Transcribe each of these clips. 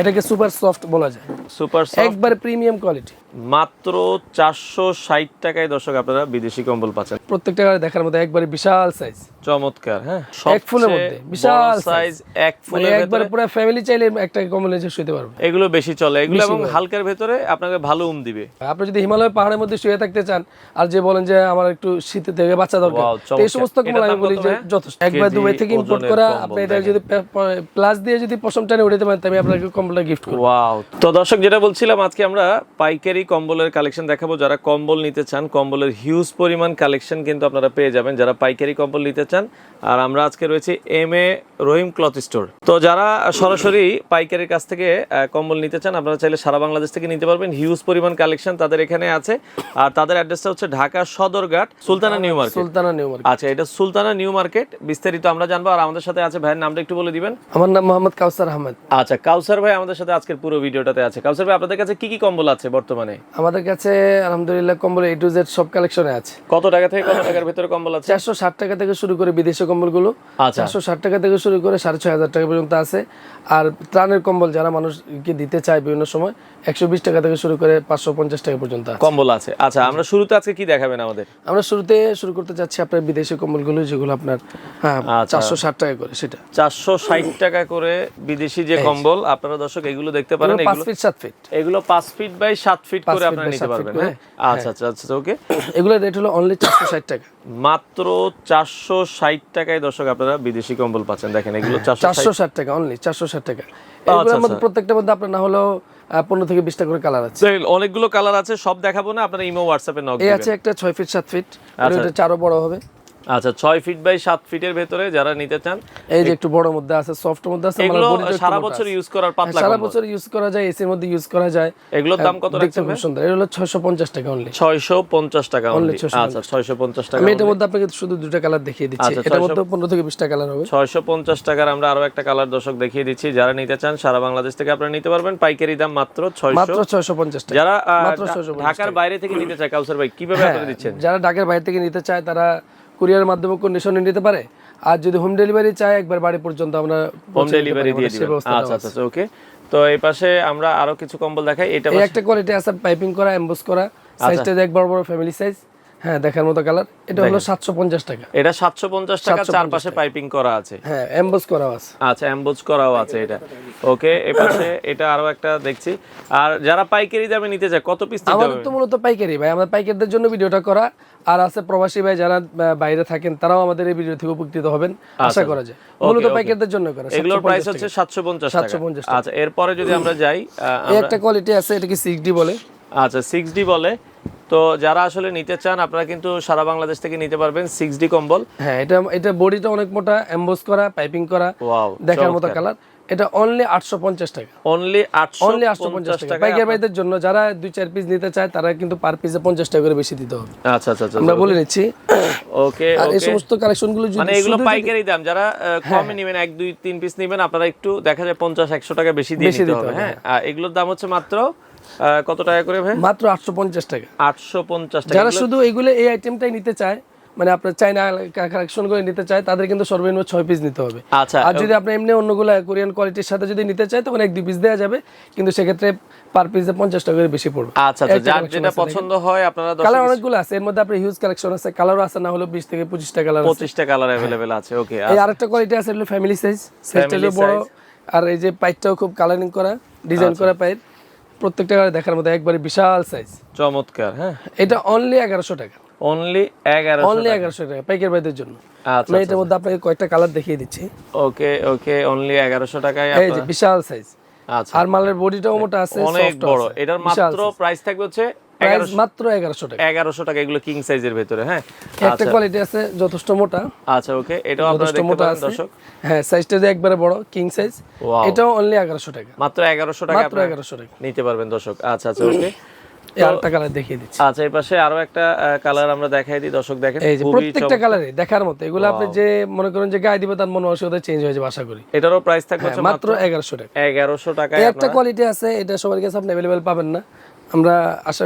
এটাকে super soft বলা যায়। সুপার সফট একবার প্রিমিয়াম কোয়ালিটি মাত্র চারশো ষাট টাকায় দর্শক আপনারা বিদেশি কম্বল পাচ্ছেন। প্রত্যেকটা গাড়ি দেখার মধ্যে একবারে বিশাল সাইজ চমৎকার হ্যাঁ? এক ফুলের মধ্যে, বিশাল সাইজ এক মানে ফুলের একবার পুরো ফ্যামিলি চাইলে একটা কম্বল শুতে পারবে। এগুলো বেশি চলে এগুলো এবং হালকার ভেতরে আপনাকে ভালো উম দিবে। আপনি যদি হিমালয় পাহাড়ের মধ্যে শুয়ে থাকতে চান আর যে বলেন যে আমার একটু শীতে থেকে বাচ্চা দরকার এই সমস্ত কম্বল আমি বলি যে যথেষ্ট। একবার দুবাই থেকে ইম্পোর্ট করা আপনি এটা যদি প্লাস দিয়ে যদি পশম টানে উঠাতে পারেন আমি আপনাকে কম্বলটা গিফট করব। ওয়াও তো দর্শক যেটা বলছিলাম আজকে আমরা পাইকারি কম্বলের কালেকশন দেখাবো। যারা কম্বল নিতে চান কম্বলের হিউজ পরিমাণ কালেকশন কিন্তু আপনারা পেয়ে যাবেন। যারা পাইকারি কম্বল নিতে চান আর আমরা আজকে রয়েছে M A Rahim cloth store তো যারা সরাসরি পাইকারির কাছ থেকে কম্বল নিতে চান আপনারা চাইলে সারা বাংলাদেশ থেকে নিতে পারবেন। হিউজ পরিমাণ কালেকশন তাদের এখানে আছে। আর তাদের অ্যাড্রেসটা হচ্ছে Dhaka Sadarghat Sultana new market Sultana new market আচ্ছা এটা সুলতানা নিউ মার্কেট বিস্তারিত আমরা জানব। আর আমাদের সাথে আছে ভাইয়ের নামটা একটু বলে দিবেন। আমার নাম মোহাম্মদ কাউসার আহমেদ। আচ্ছা কাউসার ভাই আমাদের সাথে আজকের পুরো ভিডিওটাতে আছে। কাউসার ভাই আপনাদের কাছে কি কি কম্বল আছে বর্তমানে? আমাদের কাছে আলহামদুলিল্লাহ কম্বল এ টু জেড সব কালেকশনে আছে। কত টাকা থেকে কত টাকার ভেতরে কম্বল আছে? চারশো ষাট টাকা থেকে শুরু করে বিদেশি কম্বলগুলো আচ্ছা। চারশো ষাট টাকা থেকে শুরু করে সাড়ে ছয় হাজার টাকা পর্যন্ত আছে। আর ত্রাণের কম্বল যারা মানুষকে দিতে চায় বিভিন্ন সময় একশো বিশ টাকা থেকে শুরু করে পাঁচশো পঞ্চাশ টাকা পর্যন্ত কম্বল আছে। আচ্ছা আমরা শুরুতে আজকে কি দেখাবেন আমাদের? আমরা শুরুতে শুরু করতে চাচ্ছি আপনার বিদেশি কম্বলগুলো যেগুলো আপনার হ্যাঁ আচ্ছা। চারশো ষাট টাকা করে সেটা। চারশো ষাট টাকা করে বিদেশি যে কম্বল আপনারা দর্শক এগুলো দেখতে পারেন পাঁচ ফিট সাত ফিট এগুলো পাঁচ ফিট বাই সাত ফিট পাঁচ করে নিতে পারবেন হ্যাঁ? আচ্ছা আচ্ছা আচ্ছা ওকে। এগুলোর রেট হলো অনলি চারশো ষাট টাকা। মাত্র চারশো ষাট টাকায় দর্শক আপনারা বিদেশি কম্বল পাচ্ছেন। দেখেন এগুলো চারশো চারশো ষাট টাকা অনলি চারশো ষাট টাকা। এগুলোর মধ্যে প্রত্যেকটার মধ্যে আপনার না হলেও পনেরো থেকে বিশটা করে কালার আছে। অনেকগুলো কালার আছে সব দেখাবো না আপনারা ইমো হোয়াটসঅ্যাপে নক এই আছে একটা ছয় ফিট সাত ফিট আচ্ছা। এটা চারও বড় হবে। আচ্ছা ছয় ফিট বাই সাত ফিটের ভেতরে যারা নিতে চান এই যে একটু বড় মধ্যে আছে সফট মধ্যে আছে এগুলো টা একটু সারা বছর ইউজ করার পাতলা হ্যাঁ, সারা বছর ইউজ করা যায় এসির মধ্যে ইউজ করা যায়। এগুলোর দাম কত রাখছেন খুব সুন্দর। এটা হলো ছয়শো পঞ্চাশ টাকা অনলি ছয়শো পঞ্চাশ টাকা Only only। 650 আচ্ছা ছয়শো পঞ্চাশ টাকা আমি এটার মধ্যে আপনাকে শুধু দুটো কালার দেখিয়ে দিচ্ছি। আচ্ছা, এটার মধ্যে পনেরো থেকে বিশটা কালার হবে। ছয়শো পঞ্চাশ টাকার আমরা আরও একটা কালার দর্শক দেখিয়ে দিচ্ছি। যারা নিতে চান সারা বাংলাদেশ থেকে আপনারা নিতে পারবেন। পাইকারি দাম মাত্র ছয়শো। মাত্র ছয়শো পঞ্চাশ টাকা। যারা মাত্র 650 ঢাকার বাইরে থেকে নিতে চায় কাউসার ভাই কীভাবে হ্যাঁ, আপনারা দিচ্ছেন? যারা ঢাকার বাইরে থেকে নিতে চায় তারা কুরিয়ার মাধ্যমে কন্ডিশনে নিতে পারে? আর যদি হোম ডেলিভারি চায় একবার বাড়ি পর্যন্ত আমরা হোম ডেলিভারি পারি, দিয়ে দিব সেই আচ্ছা আচ্ছা ওকে তো এই পাশে আমরা আরও কিছু কম্বল দেখাই। এটা একটা কোয়ালিটি আছে পাইপিং করা এমবস করা আচ্ছা। সাইজটা দেখ বড় বড় ফ্যামিলি সাইজ হ্যাঁ দেখার মতো কালার এটা হলো সাতশো পঞ্চাশ টাকা। এটা সাতশো পঞ্চাশ টাকা চারপাশে পাইপিং করা আছে। হ্যাঁ এমবোস করাও আছে। আচ্ছা অ্যাম্বোজ করাও আছে এটা। ওকে এপাশে এটা আরও একটা দেখছি। আর যারা পাইকারি দামে নিতে চায় কত পিস নিতে আমাদের তো মূলত পাইকারি ভাই। আমাদের পাইকারদের জন্য ভিডিওটা করা। আর আছে প্রবাসী ভাই যারা বাইরে থাকেন তারাও আমাদের এই ভিডিও থেকে উপকৃত হবেন। আশা করা যায়। মূলত পাইকারদের জন্য করা এগুলোর প্রাইস হচ্ছে সাতশো পঞ্চাশ টাকা। 750 আচ্ছা এরপরে যদি আমরা যাই একটা কোয়ালিটি আছে এটাকে সিক্স ডি বলে। আচ্ছা সিক্স ডি বলে। তো যারা আসলে নিতে চান আপনারা কিন্তু সারা বাংলাদেশ থেকে নিতে পারবেন সিক্স ডি কম্বল। হ্যাঁ এটা এটা বডিটা অনেক মোটা এমবোস করা পাইপিং করা দেখার মতো কালার এটা অনলি আটশো পঞ্চাশ টাকা। অনলি অনলি আটশো পঞ্চাশ টাকা। পাইকার ভাইদের জন্য যারা দুই চার পিস নিতে চায় তারা কিন্তু পার পিসে পঞ্চাশ টাকা করে বেশি দিতে হবে। আচ্ছা আচ্ছা আচ্ছা আমরা বলে নিচ্ছি। ওকে আর এই সমস্ত কালেকশনগুলো যদি মানে এগুলো পাইকারি দাম। যারা কমে নেবেন এক দুই তিন পিস নেবেন আপনারা একটু দেখা যায় পঞ্চাশ একশো টাকা বেশি দিয়ে নিতে দিতে হবে। হবে, হ্যাঁ। আর এগুলোর দাম হচ্ছে মাত্র কত টাকা করে ভাই? মাত্র আটশো পঞ্চাশ টাকা। আটশো পঞ্চাশ টাকা। যারা শুধু এইগুলো এই আইটেমটাই নিতে চায় মানে আপনার চাইনা কালেকশন করে নিতে চায় তাদের কিন্তু সর্বনিম্ন ছয় পিস নিতে হবে। আচ্ছা আর যদি আপনি এমনি অন্যগুলো কোরিয়ান কোয়ালিটির সাথে যদি নিতে চায় তখন এক দুই পিস দেওয়া যাবে। কিন্তু সেক্ষেত্রে পার পিসে পঞ্চাশ টাকা করে বেশি পড়বে। আচ্ছা আচ্ছা যার যেটা পছন্দ হয় আপনারা কালার অনেকগুলো আছে এর মধ্যে আপনার হিউজ কালেকশন আছে কালারও আছে না হলে বিশ থেকে পঁচিশটা কালার আছে। পঁচিশটা কালার অ্যাভেলেবেল আছে ওকে এই আরেকটা কোয়ালিটি আছে হলো ফ্যামিলি সাইজ সাইজটা বড় আর এই যে পাইপটাও খুব কালারিং করা ডিজাইন আচ্ছা। করা পাইপ প্রত্যেকটা গাড়ি দেখার মতো একবারে বিশাল সাইজ চমৎকার হ্যাঁ। এটা অনলি এগারোশো টাকা। অনলি এগারো অনলি এগারোশো টাকা পাইকার ভাইদের জন্য। আচ্ছা আমি এটার মধ্যে আপনাকে কয়েকটা কালার দেখিয়ে দিচ্ছি। ওকে ওকে অনলি এগারোশো টাকায় এই যে বিশাল সাইজ আচ্ছা। আর মালের বডিটাও মোটা আছে অনেক বড়। এটার মাত্র প্রাইস থাকবে হচ্ছে প্রাইস মাত্র এগারোশো টাকা। এগারোশো টাকা এগুলো কিং সাইজের ভেতরে হ্যাঁ? একটা কোয়ালিটি আছে যথেষ্ট মোটা। আচ্ছা ওকে এটাও আপনারা দেখতে আছে। দর্শক। হ্যাঁ সাইজটা যে একবারে বড় কিং সাইজ এটাও অনলি এগারোশো টাকা। মাত্র এগারোশো টাকা মাত্র আপনারা এগারোশো টাকা। নিতে পারবেন দর্শক। আচ্ছা আচ্ছা ওকে আরেকটা কালার দেখিয়ে দিচ্ছি। আচ্ছা এই পাশে আরও একটা কালার আমরা দেখাই দিই দর্শক দেখেন প্রত্যেকটা কালারে দেখার মতো এগুলো আপনি যে মনে করেন যে গায়ে দিবে তার মনে অসুবিধা চেঞ্জ হয়ে যাবে আশা করি। এটারও প্রাইস থাকবে মাত্র এগারোশো টাকা। এগারোশো টাকায় এই একটা কোয়ালিটি আছে এটা সবার কাছে আপনি অ্যাভেলেবেল পাবেন না। আমরা আশা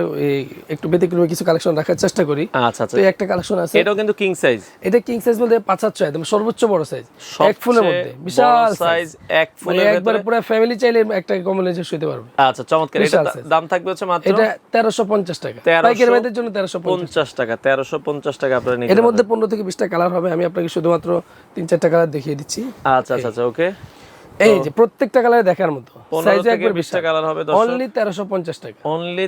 একটু ব্যতিক্রমী কিছু কালেকশন রাখার চেষ্টা করি। আচ্ছা আচ্ছা। একটা কালেকশন আছে। এটাও কিন্তু কিং সাইজ এটা কিং সাইজ বলতে পাঁচ হাত ছয় একদম সর্বোচ্চ বড় সাইজ এক ফুলের মধ্যে বিশাল সাইজ এক মানে ফুলের একবার পুরো ফ্যামিলি চাইলে একটা কম্বল নিচে শুতে পারবে। আচ্ছা চমৎকার। এটা। দাম থাকবে হচ্ছে মাত্র এটা তেরোশো পঞ্চাশ টাকা। 1350 পাইকারি ভাইদের জন্য তেরোশো পঞ্চাশ। পঞ্চাশ টাকা তেরোশো পঞ্চাশ টাকা আপনারা নিতে এর মধ্যে পনেরো থেকে বিশটা কালার হবে আমি আপনাকে শুধুমাত্র তিন চারটা কালার দেখিয়ে দিচ্ছি। আচ্ছা আচ্ছা আচ্ছা ওকে। এই যে প্রত্যেকটা কালার দেখার মতো। সাইজ একবার বিশটা কালার হবে অনলি তেরোশো পঞ্চাশ টাকা। অনলি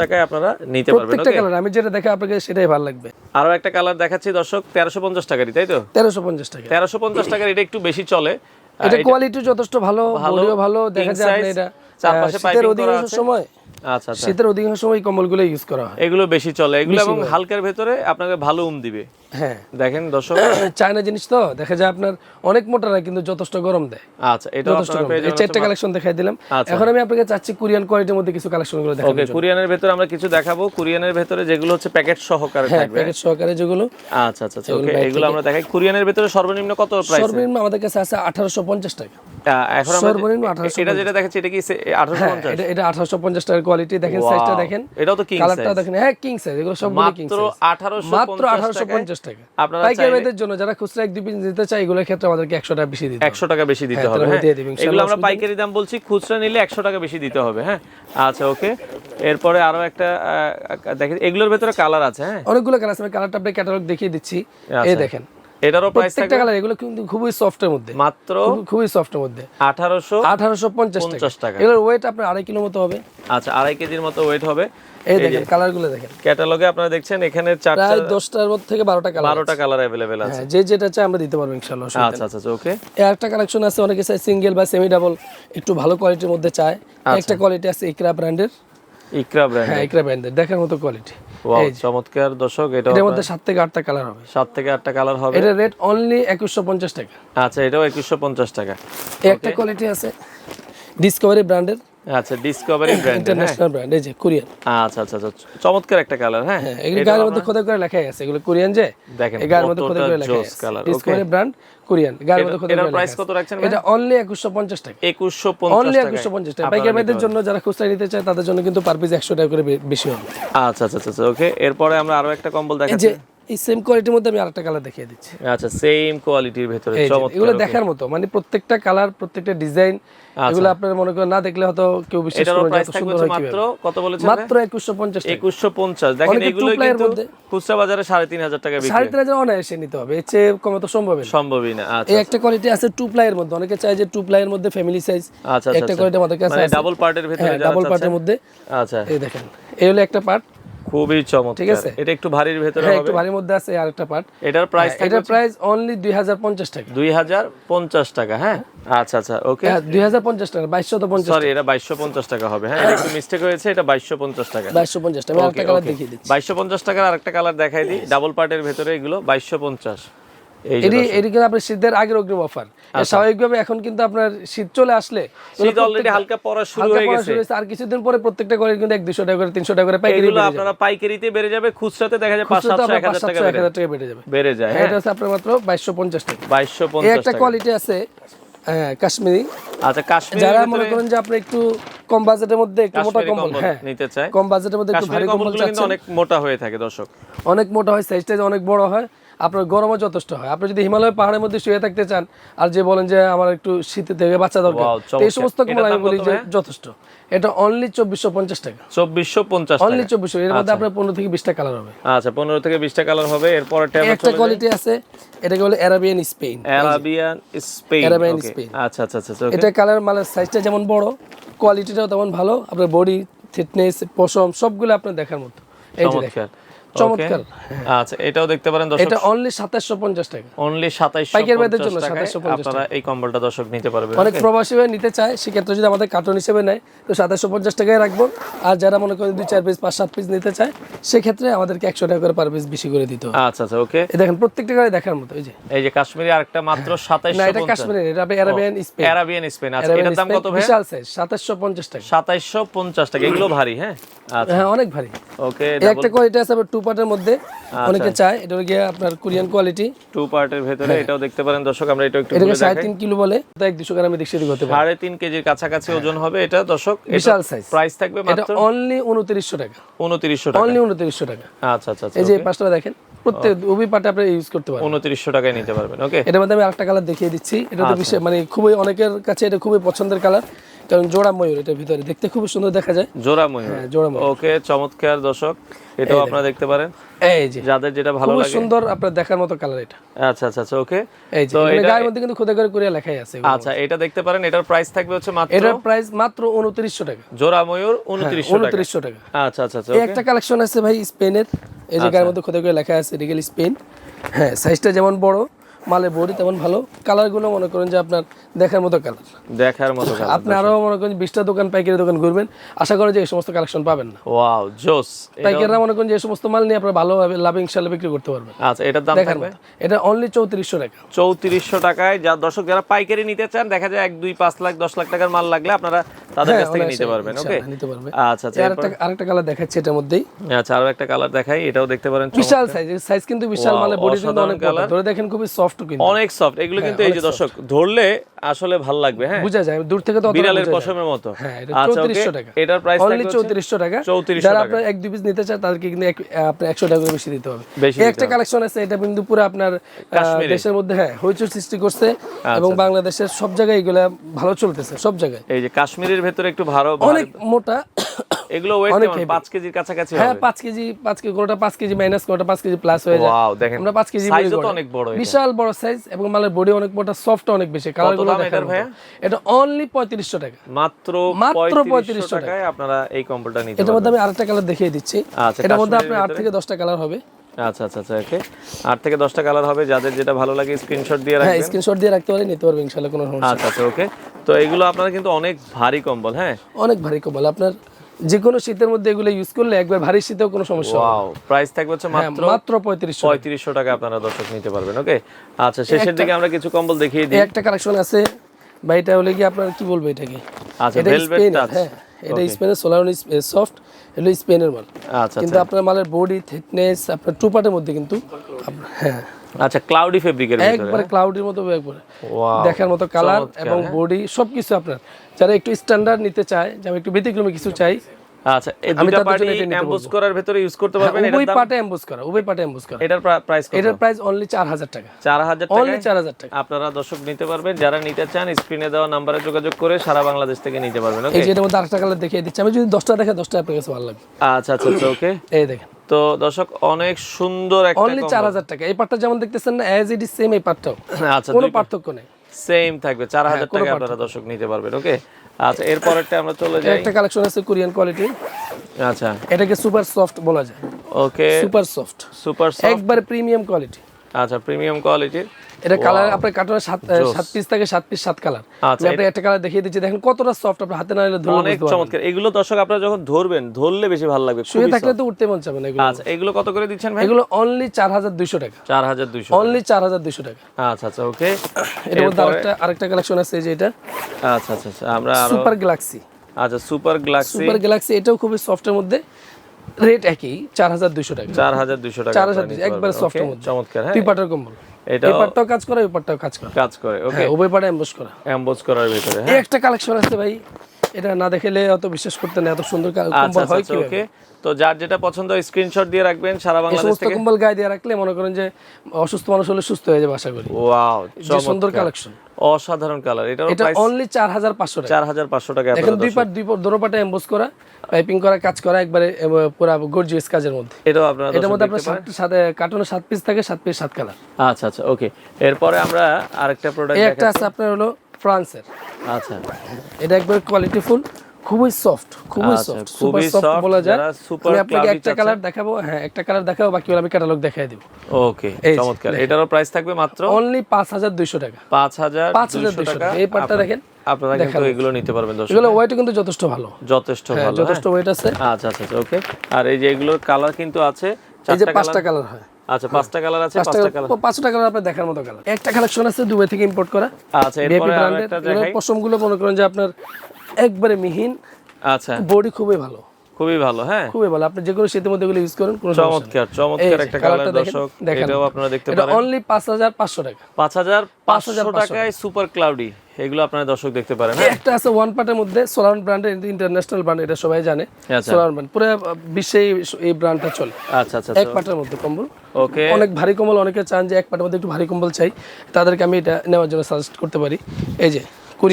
টাকায় আপনারা নিতে পারবেন প্রত্যেকটা কালার আমি যেটা দেখা আপনাকে সেটাই ভালো লাগবে। আরও একটা কালার দেখাচ্ছি দর্শক তেরোশো পঞ্চাশ টাকারই তাই তো? তেরোশো পঞ্চাশ টাকা। তেরোশো পঞ্চাশ টাকার এটা একটু বেশি চলে। এটা কোয়ালিটি যথেষ্ট ভালো ভালো, বডিও ভালো দেখা যায় আপনি এটা চারপাশে করা আছে। সময় আচ্ছা আচ্ছা। শীতের অধিকাংশ সময় কম্বলগুলো ইউজ করা হয়। এগুলো বেশি চলে এগুলো এবং হালকার ভেতরে আপনাকে ভালো উম দিবে। হ্যাঁ। দেখেন দর্শক। চায়না জিনিস তো দেখা যায় আপনার অনেক মোটা না কিন্তু যথেষ্ট গরম দেয়। আচ্ছা এটাও যথেষ্ট। এই চারটা কালেকশন দেখাই দিলাম। আচ্ছা। এখন আমি আপনাকে চাচ্ছি কোরিয়ান কোয়ালিটির মধ্যে কিছু কালেকশনগুলো দেখাবো ওকে কোরিয়ানের ভেতরে আমরা কিছু দেখাবো। কোরিয়ানের ভেতরে যেগুলো হচ্ছে প্যাকেট সহকারে হ্যাঁ থাকবে। প্যাকেট সহকারে যেগুলো। আচ্ছা আচ্ছা আচ্ছা ওকে এগুলো আমরা দেখাই। কোরিয়ানের ভেতরে সর্বনিম্ন কত প্রাইস সর্বনিম্ন আমাদের কাছে আছে আঠারোশো পঞ্চাশ টাকা। এখন সর্বনিম্ন 1850 এটা যেটা দেখাচ্ছি এটা কি হ্যাঁ এটা এটা আঠারোশো পঞ্চাশ টাকার কোয়ালিটি দেখেন সাইজটা দেখেন। এটাও তো কিং কালারটা দেখেন। হ্যাঁ কিং সাইজ এগুলো সবগুলো কিং মাত্র মাত্র টাকা। আপনারা জন্য যারা খুচরা এক দুই পিস নিতে চায় এগুলোর ক্ষেত্রে আমাদেরকে একশো টাকা বেশি দিতে একশো টাকা বেশি দিতে হ্যাঁ, হবে হ্যাঁ। এগুলো আমরা পাইকারি দাম বলছি খুচরা নিলে একশো টাকা বেশি দিতে হবে হ্যাঁ। আচ্ছা ওকে। এরপরে আরও একটা দেখেন এগুলোর ভেতরে কালার আছে হ্যাঁ। অনেকগুলো কালার আছে আমি কালারটা আপনাকে ক্যাটালগ দেখিয়ে দিচ্ছি। এই দেখেন এটারও প্রাইস প্রত্যেকটা কালার এগুলো কিন্তু খুবই সফটের মধ্যে। মাত্র খুবই- খুবই সফটের মধ্যে। আঠারোশো আঠারোশো পঞ্চাশ পঞ্চাশ টাকা। টাকা। এগুলোর ওয়েট আপনার আড়াই কিলো মতো হবে। আচ্ছা আড়াই কেজির মতো ওয়েট হবে। এই দেখেন কালারগুলো দেখেন। ক্যাটালগে আপনারা দেখছেন এখানে চারটা প্রায় দশটার মধ্যে থেকে বারোটা কালার বারোটা কালার অ্যাভেলেবেল আছে। যে যেটা চাই আমরা দিতে পারব অসুবিধা আচ্ছা আচ্ছা আচ্ছা ওকে এই একটা কালেকশন আছে অনেকে চাই সিঙ্গেল বা সেমি ডাবল একটু ভালো কোয়ালিটির মধ্যে চায়। আচ্ছা। একটা কোয়ালিটি আছে ইকরা ব্র্যান্ডের ইকরা ব্র্যান্ড হ্যাঁ ইকরা ব্র্যান্ডের দেখার মতো কোয়ালিটি ওয়াও চমৎকার দর্শক এটা মধ্যে থেকে কালার হবে। থেকে কালার হবে। রেট অনলি একুশশো পঞ্চাশ টাকা। আচ্ছা এটাও একুশশো পঞ্চাশ টাকা। একটা কোয়ালিটি আছে ডিসকভারি ব্র্যান্ডের আচ্ছা ডিসকভারি ব্র্যান্ড ইন্টারন্যাশনাল ব্র্যান্ড এই যে কোরিয়ান আচ্ছা আচ্ছা আচ্ছা চমৎকার একটা কালার হ্যাঁ? এগুলো গায়ের মধ্যে খোদাই করে আছে। এগুলো কোরিয়ান যে দেখেন গায়ের মধ্যে খোদাই করে জোস আছে। কালার ডিসকভারি ব্র্যান্ড কোরিয়ান গায়ের মধ্যে খোদাই করে প্রাইস কত রাখছেন এটা অনলি একুশশো পঞ্চাশ টাকা। একুশশো অনলি পঞ্চাশ টাকা। ভাইদের জন্য যারা খুচরা নিতে চায় তাদের জন্য কিন্তু পার পিস একশো টাকা করে বেশি হবে। আচ্ছা আচ্ছা আচ্ছা ওকে এরপরে আমরা আরও একটা কম্বল দেখাচ্ছি। এই সেম কোয়ালিটির মধ্যে আমি আরেকটা কালার দেখিয়ে দিচ্ছি। আচ্ছা সেম কোয়ালিটির ভেতরে চমৎকার এগুলো দেখার মতো মানে প্রত্যেকটা কালার প্রত্যেকটা ডিজাইন এগুলো আপনার মনে করেন না দেখলে হয়তো কেউ বিশ্বাস করবে প্রাইস এত সুন্দর হয় মাত্র কত বলেছেন মাত্র একুশশো পঞ্চাশ টাকা। একুশশো পঞ্চাশ। দেখেন এগুলো কিন্তু খুচরা বাজারে সাড়ে তিন হাজার টাকা বিক্রি। সাড়ে তিন হাজার অনায়াসে নিতে হবে এর চেয়ে কমে তো সম্ভব না। সম্ভবই না আচ্ছা এই একটা কোয়ালিটি আছে টু প্লাইয়ের মধ্যে অনেকে চায় যে টু প্লাইয়ের মধ্যে ফ্যামিলি সাইজ আচ্ছা একটা আচ্ছা। কোয়ালিটি আমাদের কাছে মানে আছে। ডাবল পার্টের ভেতরে হ্যাঁ ডাবল পার্টের মধ্যে। আচ্ছা। এই দেখেন এই হলো একটা পার্ট খুবই চমৎকার। ঠিক আছে? এটা একটু ভারীর ভেতরে হ্যাঁ হবে। একটু ভারীর মধ্যে আছে আরেকটা পার্ট এটার প্রাইস এটার প্রাইস অনলি দুই হাজার পঞ্চাশ টাকা। দুই হাজার পঞ্চাশ টাকা হ্যাঁ? আচ্ছা আচ্ছা ওকে হ্যাঁ দুই হাজার পঞ্চাশ টাকা বাইশশো তো পঞ্চাশ সরি এটা বাইশশো পঞ্চাশ টাকা হবে হ্যাঁ? এটা একটু মিস্টেক হয়েছে এটা বাইশশো পঞ্চাশ টাকা। বাইশশো পঞ্চাশ টাকা আমি আরেকটা কালার দেখিয়ে দিচ্ছি। বাইশশো পঞ্চাশ টাকার আরেকটা কালার দেখাই দিই। ডাবল পার্টের ভেতরে এগুলো বাইশশো পঞ্চাশ। এই যে এটি এটি কিন্তু আপনার শীতের আগের অগ্রিম অফার স্বাভাবিকভাবে এখন কিন্তু আপনার শীত চলে আসলে। শীত অলরেডি হালকা পড়া শুরু হয়ে গেছে। আর কিছুদিন পরে প্রত্যেকটা করে কিন্তু টাকা করে তিনশো টাকা করে পাইকারি এগুলো আপনারা পাইকারিতে বেড়ে যাবে খুচরাতে দেখা যায় পাঁচ সাতশো এক হাজার টাকা এক বেড়ে- যাবে। বেড়ে যায় হ্যাঁ, হ্যাঁ। এটা আপনার মাত্র বাইশশো পঞ্চাশ টাকা। একটা কোয়ালিটি আছে হ্যাঁ, কাশ্মীরি। আচ্ছা কাশ্মীর যারা মনে করেন যে আপনি একটু কম বাজেটের মধ্যে একটু মোটা কম্বল হ্যাঁ নিতে কম বাজেটের মধ্যে একটু ভারী কম্বল চাচ্ছেন। অনেক মোটা হয়ে থাকে দর্শক। অনেক মোটা হয় সাইজটা অনেক বড় হয়। আপনার গরমও যথেষ্ট হয়। আপনি যদি হিমালয় পাহাড়ের মধ্যে শুয়ে থাকতে চান আর যে বলেন যে আমার একটু শীতে থেকে বাচ্চা দরকার এই সমস্ত কম্বল আমি বলি যে যথেষ্ট। এটা অনলি চব্বিশশো পঞ্চাশ টাকা। চব্বিশশো পঞ্চাশ অনলি চব্বিশশো এর মধ্যে আপনার পনেরো থেকে বিশটা কালার হবে। আচ্ছা পনেরো থেকে বিশটা কালার হবে এরপরে একটা কোয়ালিটি আছে এটাকে বলে Arabian Spain Arabian Spain Arabian Spain। আচ্ছা আচ্ছা আচ্ছা এটা কালার মালের সাইজটা যেমন বড় কোয়ালিটিটাও তেমন ভালো আপনার বডি থিকনেস পশম সবগুলো আপনার দেখার মতো। এই যে দেখেন। চমৎকার। আচ্ছা এটাও দেখতে পারেন দর্শক। এটা অনলি সাতাশশো পঞ্চাশ টাকা। অনলি সাতাইশশো পাইকারি ভাইদের জন্য টাকায় 2750 আপনারা এই কম্বলটা দর্শক নিতে পারবেন। অনেক প্রবাসী ভাই নিতে চায় সেক্ষেত্রে যদি আমাদের কার্টন হিসেবে নেয় তো সাতাশশো পঞ্চাশ টাকায় রাখব। আর যারা মনে করেন দুই চার পিস পাঁচ সাত পিস নিতে চায় সেক্ষেত্রে আমাদেরকে একশো টাকা করে পার পিস বেশি করে দিতে হবে। আচ্ছা আচ্ছা ওকে এই দেখেন প্রত্যেকটা গাড়ি দেখার মতো এই যে। এই যে কাশ্মীরি আরেকটা মাত্র না এটা কাশ্মীরের এটা আপনি অ্যারাবিয়ান স্পেন অ্যারাবিয়ান স্পেন আচ্ছা এটার দাম কত ভাই বিশাল সাইজ সাতাশশো পঞ্চাশ টাকা। সাতাইশশো পঞ্চাশ টাকা এগুলো ভারী হ্যাঁ? আচ্ছা। হ্যাঁ অনেক ভারী। ওকে একটা কোয়ালিটি আছে আবার টু পার্টের মধ্যে আচ্ছা। অনেকে চায় এটা গিয়ে আপনার কোরিয়ান কোয়ালিটি টু পার্টের ভেতরে এটাও দেখতে পারেন দর্শক আমরা এটা একটু খুলে সাড়ে তিন কিলো বলে তো এক দুশো গ্রামে দেখছি হতে পারে। সাড়ে তিন কেজির কাছাকাছি ওজন হবে এটা দর্শক বিশাল size। প্রাইস থাকবে এটা মাত্র অনলি উনত্রিশশো টাকা। উনত্রিশশো টাকা। অনলি উনত্রিশশো টাকা। আচ্ছা আচ্ছা আচ্ছা এই যে পাঁচটা দেখেন প্রত্যেক উভয় পার্টে আপনি ইউজ করতে পারেন উনত্রিশশো টাকায় নিতে পারবেন ওকে এটার মধ্যে আমি আরেকটা কালার দেখিয়ে দিচ্ছি এটা আচ্ছা। তো বিশেষ মানে খুবই অনেকের কাছে এটা খুবই পছন্দের কালার কারণ জোড়া ময়ূর এটার ভিতরে দেখতে খুবই সুন্দর দেখা যায়। জোড়া ময়ূর। হ্যাঁ জোড়া ময়ূর। ওকে চমৎকার দর্শক এটাও আপনারা দেখতে পারেন। এই যে যাদের যেটা ভালো লাগে। সুন্দর আপনার দেখার মতো কালার এটা। আচ্ছা আচ্ছা আচ্ছা ওকে। এই যে এখানে গায়ের মধ্যে কিন্তু খোদা করে কোরিয়া লেখাই আছে আচ্ছা এটা দেখতে পারেন এটার প্রাইস থাকবে হচ্ছে মাত্র এটার প্রাইস মাত্র উনত্রিশশো টাকা। জোড়া ময়ূর উনত্রিশশো টাকা। উনত্রিশশো টাকা। আচ্ছা আচ্ছা আচ্ছা একটা কালেকশন আছে ভাই স্পেনের। এই যে গায়ের মধ্যে খোদা করে লেখা আছে রিগেল স্পেন। হ্যাঁ সাইজটা যেমন বড় মালের বডি তেমন ভালো। কালারগুলো মনে করেন যে আপনার দেখার মতো কালার। দেখার মতো কালার আপনি আরও মনে করেন বিশটা দোকান পাইকারি দোকান ঘুরবেন। আশা করি যে এই সমস্ত কালেকশন পাবেন না। ওয়াও জোস। পাইকাররা মনে করেন যে এই সমস্ত মাল নিয়ে আপনার ভালোভাবে লাভ ইনশাল্লাহ বিক্রি করতে পারবেন। আচ্ছা এটার দাম থাকবে? এটা অনলি চৌত্রিশশো টাকা। চৌত্রিশশো টাকায় যা দর্শক যারা পাইকারি নিতে চান দেখা যায় এক দুই পাঁচ লাখ দশ লাখ টাকার মাল লাগলে আপনারা তাদের কাছ থেকে নিতে পারবেন ওকে? নিতে পারবে আচ্ছা আচ্ছা আরেকটা আরেকটা কালার দেখাচ্ছি এটার মধ্যেই। আচ্ছা আরও একটা কালার দেখাই এটাও দেখতে পারেন বিশাল সাইজ সাইজ কিন্তু বিশাল মালের বডি কিন্তু অনেক কালার ধরে দেখেন খুবই সফট কিন্তু। অনেক সফট এগুলো কিন্তু এই যে দর্শক ধরলে আসলে ভালো লাগবে হ্যাঁ? বোঝা যায় দূর থেকে তো বিড়ালের। পশমের মতো। হ্যাঁ এটা আচ্ছা চৌত্রিশশো ওকে টাকা। এটার প্রাইস অনলি চৌত্রিশশো টাকা। চৌত্রিশশো যারা টাকা। আপনার এক দুই পিস নিতে চায় তাদেরকে কিন্তু আপনার একশো টাকা করে বেশি দিতে হবে। বেশি একটা কালেকশন আছে এটা কিন্তু পুরো আপনার দেশের মধ্যে হ্যাঁ হইচই সৃষ্টি করছে আচ্ছা। এবং বাংলাদেশের সব জায়গায় এগুলা ভালো চলতেছে সব জায়গায়। এই যে কাশ্মীরের ভেতরে একটু ভালো অনেক মোটা এগুলো ওয়েট কেমন? heavy। পাঁচ কেজির কাছাকাছি হ্যাঁ হবে? পাঁচ কেজি পাঁচ কেজি কোনোটা পাঁচ কেজি মাইনাস কোনোটা পাঁচ কেজি প্লাস হয়ে যায়। ওয়াও দেখেন আমরা পাঁচ কেজি সাইজও বড়ি তো অনেক বড় বিশাল বড় সাইজ এবং মালের বডি অনেক মোটা সফট অনেক বেশি। কালারগুলো এটার এটা অনলি পঁয়ত্রিশশো টাকা। মাত্র মাত্র 3500 টাকায় আপনারা এই কম্বলটা নিতে এটার মধ্যে আমি আরেকটা কালার দেখিয়ে দিচ্ছি। আচ্ছা, এটার মধ্যে আপনার আট থেকে দশটা কালার হবে। আচ্ছা আচ্ছা আচ্ছা ওকে আট থেকে দশটা কালার হবে। যাদের যেটা ভালো লাগে স্ক্রিনশট দিয়ে হ্যাঁ রাখবেন। স্ক্রিনশট দিয়ে রাখতে পারে নিতে পারবে ইনশাল্লাহ কোনো সমস্যা আচ্ছা আচ্ছা ওকে তো এগুলো আপনারা কিন্তু অনেক ভারী কম্বল হ্যাঁ? অনেক ভারী কম্বল। আপনার যে কোনো শীতের মধ্যে এগুলো ইউজ করলে একবার ভারী শীতেও কোনো সমস্যা ওয়াও প্রাইস থাকবে হচ্ছে হ্যাঁ, মাত্র মাত্র পঁয়ত্রিশশো পঁয়ত্রিশশো টাকা আপনারা দর্শক নিতে পারবেন ওকে আচ্ছা শেষের দিকে আমরা কিছু কম্বল দেখিয়ে দিই। একটা কালেকশন আছে। বা এটা হলে কি আপনার কি বলব এটাকে? আচ্ছা ভেলভেট টাচ হ্যাঁ এটা স্পেনের সোলার সফট এটা স্পেনের মাল। আচ্ছা কিন্তু আপনার মালের বডি থিকনেস আপনার টু পার্টের মধ্যে কিন্তু হ্যাঁ। আচ্ছা ক্লাউডি ফেব্রিকের ভিতরে একবারে ক্লাউডের মতো একবারে ওয়াও দেখার মতো কালার এবং বডি সবকিছু আপনার। যারা একটু স্ট্যান্ডার্ড নিতে চায় যে আমি একটু ব্যতিক্রমী কিছু চাই আচ্ছা এই আমি পার্টি জন্য এটা নিতে এমবোস করার ভেতরে ইউজ করতে পারবেন উভয় পার্টে এমবোস করা উভয় পার্টে এমবোস করা। এটার প্রাইস কত? এটার প্রাইস অনলি চার হাজার টাকা। চার হাজার অনলি টাকা চার হাজার টাকা। আপনারা দর্শক নিতে পারবেন যারা নিতে চান স্ক্রিনে দেওয়া নাম্বারে যোগাযোগ করে সারা বাংলাদেশ থেকে নিতে পারবেন এই ওকে যে এটার মধ্যে আরেকটা কালার দেখিয়ে দিচ্ছি। আমি যদি দশটা দেখে দশটা আপনার কাছে ভালো লাগবে আচ্ছা আচ্ছা আচ্ছা ওকে এই দেখেন। তো দর্শক অনেক সুন্দর একটা অনলি চার হাজার টাকা। এই পার্টটা যেমন দেখতেছেন না ইট ইজ সেম এই পার্টটাও আচ্ছা কোনো পার্থক্য নেই। সেম থাকবে চার হাজার হ্যাঁ, কোনো টাকা আপনারা দর্শক নিতে পারবেন ওকে আচ্ছা এরপরেরটা আমরা চলে যাই। একটা কালেকশন আছে কোরিয়ান কোয়ালিটি আচ্ছা। এটাকে সুপার সফট বলা যায়। Okay super soft super soft একবার প্রিমিয়াম কোয়ালিটি আচ্ছা প্রিমিয়াম কোয়ালিটির এটা কালার আপনার সাত সাত পিস থাকে সাত পিস সাত কালার আচ্ছা, আমি একটা কালার দেখিয়ে দিচ্ছি। দেখেন কতটা সফট আপনার হাতে না নিলে ধরলে অনেক চমৎকার। এগুলো দর্শক আপনারা যখন ধরবেন ধরলে বেশি ভালো লাগবে। শুয়ে থাকলে তো উঠতে মন চাবে না এগুলো। আচ্ছা এগুলো কত করে দিচ্ছেন ভাই? এগুলো অনলি চার হাজার দুইশো টাকা। চার হাজার দুইশো অনলি চার হাজার দুইশো টাকা। আচ্ছা আচ্ছা ওকে। এটার মধ্যে আরেকটা আরেকটা কালেকশন আছে যে এটা। আচ্ছা আচ্ছা আচ্ছা আমরা সুপার গ্যালাক্সি আচ্ছা সুপার গ্লাক্সি সুপার গ্যালাক্সি এটাও খুবই সফটের মধ্যে। রেট একই চার হাজার দুইশো টাকা। চার হাজার দুইশো টাকা চার হাজার একবারে। সফটের মধ্যে। চমৎকার হ্যাঁ। পাটের কম্বল এটা এই কাজ করে ওই পাটটাও কাজ করে। কাজ করে ওকে পাটে এমবোস করা। এমবোজ করার ভিতরে হ্যাঁ। একটা কালেকশন আছে ভাই। এটা না দেখলে অত বিশ্বাস করতে না এত সুন্দর আচ্ছা কম্বল আচ্ছা হয় আচ্ছা, কি ওকে তো যার যেটা পছন্দ স্ক্রিনশট দিয়ে রাখবেন সারা বাংলাদেশ থেকে। কম্বল গায়ে দিয়ে রাখলে মনে করেন যে অসুস্থ মানুষ হলে সুস্থ হয়ে যাবে আশা করি। ওয়াও যে সুন্দর কালেকশন অসাধারণ কালার এটার এটা অনলি চার হাজার পাঁচশো টাকা। চার হাজার পাঁচশো টাকা এখন দুই পাট দুই পাট পাটে এমবোস করা পাইপিং করা কাজ করা একবারে পুরা গর্জিয়াস কাজের মধ্যে। এটাও আপনারা এটার মধ্যে আপনার সাত সাত কার্টুনে সাত পিস থাকে সাত পিস সাত কালার আচ্ছা আচ্ছা ওকে এরপরে আমরা আরেকটা প্রোডাক্ট একটা আছে আপনার হলো ফ্রান্সের। আচ্ছা। এটা একবার কোয়ালিটি ফুল খুবই সফট খুবই আচ্ছা, সফট সুপার সফট বলা যায়। আমি আপনাকে একটা কালার দেখাবো হ্যাঁ একটা কালার দেখাবো বাকিগুলো আমি ক্যাটালগ দেখাই দেবো। ওকে চমৎকার। এটারও প্রাইস থাকবে মাত্র? অনলি পাঁচ হাজার দুইশো টাকা। পাঁচ হাজার পাঁচ হাজার দুইশো দুইশো টাকা। টাকা। এই পাটটা দেখেন আপনারা কিন্তু এগুলো নিতে পারবেন দর্শক। এগুলো ওয়েট কিন্তু যথেষ্ট ভালো। যথেষ্ট হ্যাঁ ভালো যথেষ্ট ওয়েট আছে। হ্যাঁ? আচ্ছা আচ্ছা ওকে আর এই যে এগুলোর কালার কিন্তু আছে এই যে পাঁচটা কালার হয়। আচ্ছা পাঁচটা কালার আছে পাঁচটা কালার পাঁচটা কালার আপনার দেখার মতো কালার একটা কালেকশন আছে দুবাই থেকে ইম্পোর্ট করা। আচ্ছা এরপরে আরও ব্র্যান্ডের একটা এগুলো দেখাই পশমগুলো মনে করেন যে আপনার একবারে মিহিন। আচ্ছা। বডি খুবই ভালো। খুবই ভালো হ্যাঁ। খুবই ভালো। আপনি যে কোনো শীতের মধ্যে ইউজ করুন কোনো চমৎকার চমৎকার একটা কালার দর্শক এটাও আপনারা দেখতে এটা অনলি পাঁচ হাজার পাঁচশো টাকা। পাঁচ হাজার পাঁচশো 5,500 টাকায় সুপার ক্লাউডি এগুলো আপনারা দর্শক দেখতে পারেন এই একটা আছে ওয়ান পার্টের মধ্যে সোলার ব্র্যান্ডের ইন্টারন্যাশনাল ব্র্যান্ড এটা সবাই জানে। আচ্ছা। সোলার ব্র্যান্ড পুরো বিশ্বে এই- ব্র্যান্ডটা চলে। আচ্ছা আচ্ছা এক পাটের মধ্যে কম্বল। ওকে অনেক ভারী কম্বল অনেকে চান যে এক পাটের মধ্যে একটু ভারী কম্বল চাই। তাদেরকে আমি এটা নেওয়ার জন্য সাজেস্ট করতে পারি। এই যে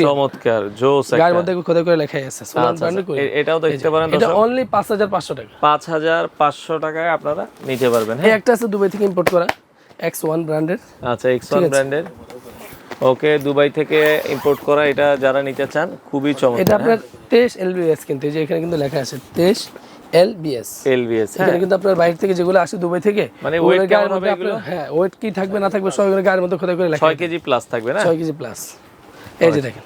চমৎকার জোস গায়ের মধ্যে খোদাই করে লেখাই আছে আচ্ছা, ব্র্যান্ডের আচ্ছা। এটাও দেখতে পারেন এটা অনলি পাঁচ হাজার পাঁচশো টাকা। পাঁচ হাজার পাঁচশো টাকায় আপনারা নিতে পারবেন হ্যাঁ? একটা আছে দুবাই থেকে ইম্পোর্ট করা এক্স ওয়ান ব্র্যান্ডের আচ্ছা এক্স ওয়ান ব্র্যান্ডের ওকে দুবাই থেকে ইম্পোর্ট করা এটা যারা নিতে চান খুবই চমৎকার এটা আপনার তেইশ এলবিএস কিন্তু এই যে এখানে কিন্তু লেখা আছে তেইশ এলবিএস। এলবিএস হ্যাঁ। এখানে কিন্তু আপনার বাইরে থেকে যেগুলো আসে দুবাই থেকে মানে ওয়েট কেমন হবে এগুলো? হ্যাঁ ওয়েট কি থাকবে না থাকবে সব গায়ের মধ্যে খোদাই করে লেখা 6 কেজি প্লাস থাকবে না? 6 কেজি প্লাস এই যে দেখেন।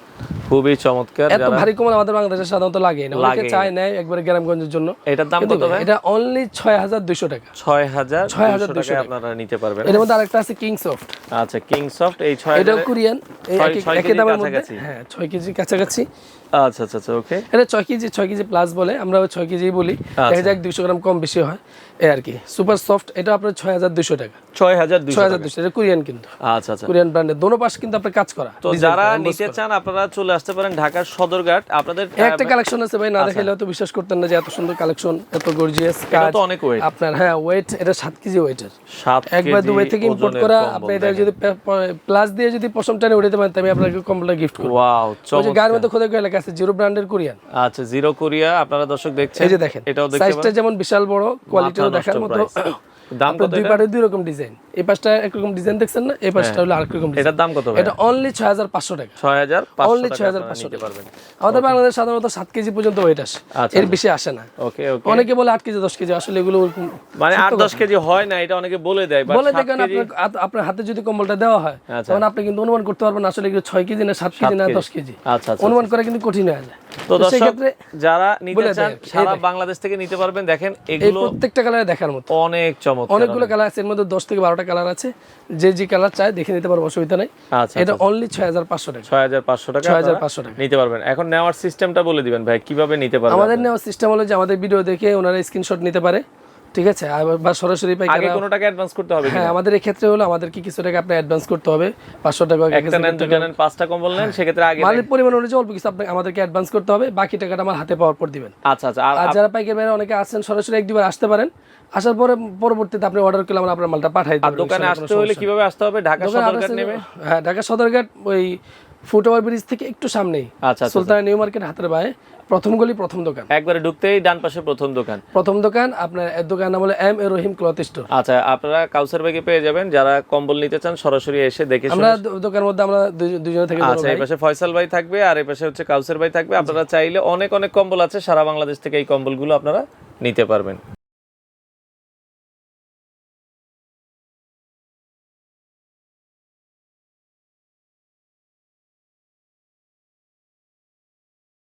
খুবই চমৎকার এত ভারী কমল আমাদের বাংলাদেশে সাধারণত লাগে না। অনেকে চায় নেয় একবারে গ্রামগঞ্জের জন্য। এটার দাম কত ভাই? এটা অনলি ছয় হাজার দুইশো টাকা। ছয় হাজার ছয় হাজার 6,200 টাকায় আপনারা নিতে পারবেন। এর মধ্যে আরেকটা আছে কিং সফট আচ্ছা কিং সফট এই ছয় এটাও হাজারে- কোরিয়ান এই একই- দামের মধ্যে হ্যাঁ ছয় কেজি কাছাকাছি। আচ্ছা আচ্ছা আচ্ছা ওকে। এটা ছয় কেজি ছয় কেজি প্লাস বলে আমরা ওই ছয় কেজি বলি। আচ্ছা। দেখা যাক দুইশো গ্রাম কম বেশি হয়। এই আর কি সুপার সফট এটা আপনার ছয় হাজার দুইশো টাকা। ছয় হাজার ছয় হাজার কোরিয়ান কিন্তু। আচ্ছা আচ্ছা। কোরিয়ান ব্র্যান্ডের দোনো পাশে কিন্তু আপনার কাজ করা। তো যারা নিতে চান আপনারা চলে আসতে পারেন ঢাকার সদরঘাট। আপনাদের একটা কালেকশন আছে ভাই না দেখাইলে তো বিশ্বাস করতেন না যে এত সুন্দর কালেকশন এত গর্জিয়াস কাজ তো অনেক ওয়েট আপনার হ্যাঁ ওয়েট এটা সাত কেজি ওয়েটের সাত একবার দুবাই থেকে ইম্পোর্ট করা আপনি এটা যদি প্লাস দিয়ে যদি পশম টানে উঠাতে পারেন আমি আপনাকে গিফট করব। ওয়াও চমৎকার গায়ের মধ্যে খোদাই করে লেখা আছে জিরো ব্র্যান্ডের কোরিয়ান আচ্ছা জিরো কোরিয়া আপনারা দর্শক দেখছেন এই যে দেখেন এটাও দেখতে সাইজটা যেমন বিশাল বড় কোয়ালিটিও দেখার মতো। দাম কত দুই এটা? দুই রকম ডিজাইন এই পাশটা একরকম ডিজাইন দেখছেন না? এই পাশটা হলো আরেক রকম এটার দাম কত এটা অনলি ছয় হাজার পাঁচশো টাকা। ছয় হাজার অনলি ছয় হাজার পাঁচশো পারবেন। আমাদের বাংলাদেশ সাধারণত সাত কেজি পর্যন্ত ওয়েট আসে। আচ্ছা, এর বেশি আসে না। ওকে ওকে অনেকে বলে আট কেজি দশ কেজি আসলে এগুলো মানে আট দশ কেজি হয় না এটা অনেকে বলে দেয় বলে দেখেন আপনার হাতে যদি কম্বলটা দেওয়া হয় আচ্ছা। তখন আপনি কিন্তু অনুমান করতে পারবেন আসলে এগুলো ছয় কেজি না সাত কেজি না দশ কেজি। আচ্ছা আচ্ছা অনুমান করা কিন্তু কঠিন হয়ে যায়। তো দর্শক যারা নিতে চান সারা বাংলাদেশ থেকে নিতে পারবেন। দেখেন এগুলো প্রত্যেকটা কালারে দেখার মতো। অনেক চমৎকার অনেকগুলো কালার আছে এর মধ্যে দশ থেকে বারোটা কালার আছে। যে যে কালার চায় দেখে নিতে পারব অসুবিধা নেই। আচ্ছা এটা অনলি ছয় হাজার পাঁচশো টাকা। ছয় হাজার পাঁচশো টাকা ছয় হাজার পাঁচশো টাকা। নিতে পারবেন। এখন নেওয়ার সিস্টেমটা বলে দিবেন ভাই কীভাবে নিতে পারবেন আমাদের নেওয়ার সিস্টেম হলো যে আমাদের ভিডিও দেখে ওনারা স্ক্রিনশট নিতে পারে ঠিক আছে? বা সরাসরি পাই আগে কোনো টাকা অ্যাডভান্স করতে হবে হ্যাঁ আমাদের এই ক্ষেত্রে হলো আমাদেরকে কিছু টাকা আপনি অ্যাডভান্স করতে হবে। পাঁচশো টাকা এক একটা নেন দুটা নেন পাঁচটা কম্বল নেন সেক্ষেত্রে আগে মালের পরিমাণ অনুযায়ী অল্প কিছু আপনাকে আমাদেরকে অ্যাডভান্স করতে হবে। বাকি টাকাটা আমার হাতে পাওয়ার পর দিবেন। আচ্ছা আচ্ছা। আর যারা পাইকারি বাইরে অনেকে আসছেন সরাসরি এক দুবার আসতে পারেন। আসার পরে পরবর্তীতে আপনি অর্ডার করলে আমরা আপনার মালটা পাঠাই আর দোকানে আসতে হলে কীভাবে আসতে হবে? ঢাকা সদরঘাট নেমে? হ্যাঁ ঢাকা সদরঘাট ওই ফুট ওভার ব্রিজ থেকে একটু সামনেই। আচ্ছা আচ্ছা সুলতানা নিউ মার্কেট হাতের বায়ে প্রথম গলি প্রথম দোকান। একবারে ঢুকতেই ডান পাশে প্রথম দোকান। প্রথম দোকান আপনার এর দোকান নাম হলো M A Rahim cloth store. আচ্ছা আপনারা কাউসার ব্যাগে পেয়ে যাবেন। যারা কম্বল নিতে চান সরাসরি এসে দেখে আমরা দোকানের মধ্যে আমরা দুজনে থেকে আচ্ছা এই পাশে ফয়সাল ভাই থাকবে আর এই পাশে হচ্ছে কাউসার ভাই থাকবে। আপনারা চাইলে অনেক অনেক কম্বল আছে। সারা বাংলাদেশ থেকে এই কম্বলগুলো আপনারা নিতে পারবেন।